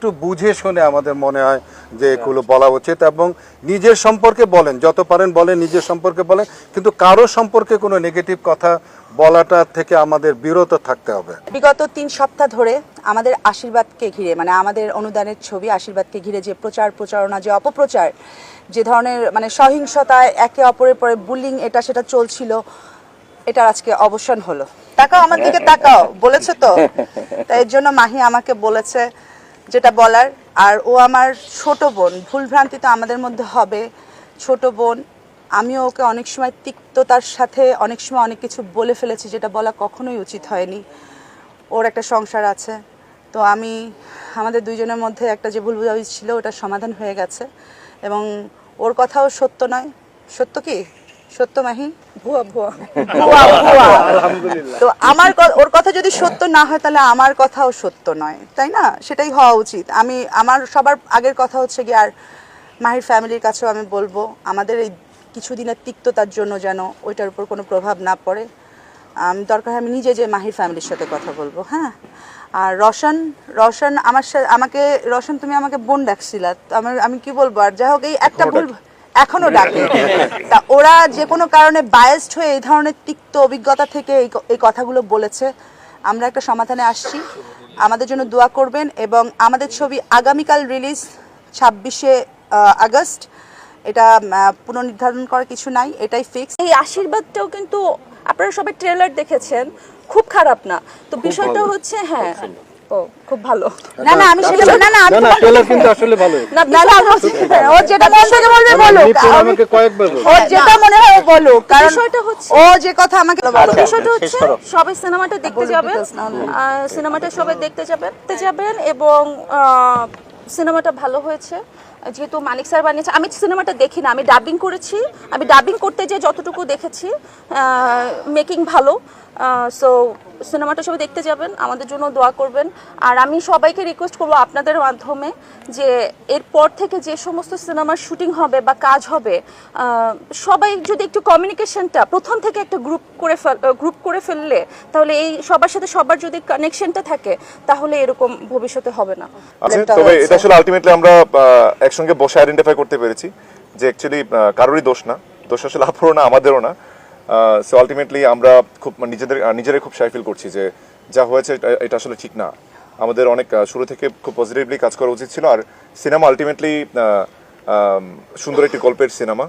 একটু বুঝে শুনে আমাদের মনে হয় যে এগুলো বলা উচিত এবং নিজের সম্পর্কে বলেন যত পারেন বলেন নিজের সম্পর্কে বলেন কিন্তু কারও সম্পর্কে কোনো নেগেটিভ কথা বলাটা থেকে আমাদের বিরত থাকতে হবে। বিগত তিন সপ্তাহ ধরে আমাদের আশীর্বাদকে ঘিরে মানে আমাদের অনুদানের ছবি আশীর্বাদকে ঘিরে যে প্রচার প্রচারণা যে অপপ্রচার যে ধরনের মানে সহিংসতায় একে অপরের পরে বুলিং এটা সেটা চলছিল এটার আজকে অবসান হলো। তাকাও আমার দিকে তাকাও বলেছে তো? তাই এর জন্য মাহি আমাকে বলেছে যেটা বলার, আর ও আমার ছোট বোন, ভুলভ্রান্তি তো আমাদের মধ্যে হবে। ছোট বোন আমিও ওকে অনেক সময় তিক্ততার সাথে অনেক সময় অনেক কিছু বলে ফেলেছি যেটা বলা কখনোই উচিত হয়নি। ওর একটা সংসার আছে। তো আমি, আমাদের দুইজনের মধ্যে একটা যে ভুল বুঝাবুঝি ছিল ওটা সমাধান হয়ে গেছে। এবং ওর কথাও সত্য নয়। সত্য কি? সত্য মাহি ভুয়া। ভুয়া ভুয়া। ভুয়া তো আমার ওর কথা যদি সত্য না হয় তাহলে আমার কথাও সত্য নয়। তাই না? সেটাই হওয়া উচিত। আমি আমার সবার আগের কথা হচ্ছে কি আর মাহির ফ্যামিলির কাছেও আমি বলব আমাদের এই কিছুদিনের তিক্ততার জন্য যেন ওইটার উপর কোনো প্রভাব না পড়ে। আমি দরকার আমি নিজে যে মাহির ফ্যামিলির সাথে কথা বলব হ্যাঁ? আর রশন রশন আমার সাথে আমাকে রশন তুমি আমাকে বোন ডাকছিলা। তো আমার আমি কি বলব? আর যাই হোক এই একটা ভুল এখনও ডাকে। তা ওরা যে কোনো কারণে বায়াসড হয়ে এই ধরনের তিক্ত অভিজ্ঞতা থেকে এই এই কথাগুলো বলেছে। আমরা একটা সমাধানে আসছি। আমাদের জন্য দোয়া করবেন এবং আমাদের ছবি আগামীকাল রিলিজ ছাব্বিশে আগস্ট। এটা পুনর্নির্ধারণ করার কিছু নাই এটাই ফিক্স এই আশীর্বাদটাও কিন্তু আপনারা সবাই ট্রেলার দেখেছেন। খুব খারাপ না। তো বিষয়টা হচ্ছে হ্যাঁ ও খুব ভালো। না না আমি সেটা না না আমি না ট্রেলার কিন্তু আসলে ভালো। না না না ও যেটা মন থেকে বলবে বলো আমাকে কয়েকবার। ও যেটা মনে হয় ও বলো কারণ বিষয়টা হচ্ছে- ও যে কথা আমাকে বলো বিষয়টা হচ্ছে সবাই সিনেমাটা দেখতে যাবেন। সিনেমাটা সবাই দেখতে যাবেন দেখতে যাবেন এবং আহ, সিনেমাটা ভালো হয়েছে। যেহেতু মানিক স্যার বানিয়েছে আমি সিনেমাটা দেখি না আমি ডাবিং করেছি। আমি ডাবিং করতে যে যতটুকু দেখেছি মেকিং ভালো। সো সিনেমাটা সবাই দেখতে যাবেন আমাদের জন্য দোয়া করবেন। আর আমি সবাইকে রিকোয়েস্ট করব আপনাদের মাধ্যমে যে এরপর থেকে যে সমস্ত সিনেমার শুটিং হবে বা কাজ হবে সবাই যদি একটু কমিউনিকেশনটা প্রথম থেকে একটা গ্রুপ করে গ্রুপ করে ফেললে তাহলে এই সবার সাথে সবার যদি কানেকশনটা থাকে তাহলে এরকম ভবিষ্যতে হবে না। তবে এটা আসলে আলটিমেটলি আমরা একসঙ্গে বসে আইডেন্টিফাই করতে পেরেছি যে অ্যাকচুয়ালি কারোরই দোষ না। দোষ আসলে আপনারও না আমাদেরও না। সো আলটিমেটলি আমরা খুব মানে নিজেদের নিজেরাই খুব সাই ফিল করছি যে যা হয়েছে এটা আসলে ঠিক না। আমাদের অনেক শুরু থেকে খুব পজিটিভলি কাজ করা উচিত ছিল। আর সিনেমা আলটিমেটলি সুন্দর একটি গল্পের সিনেমা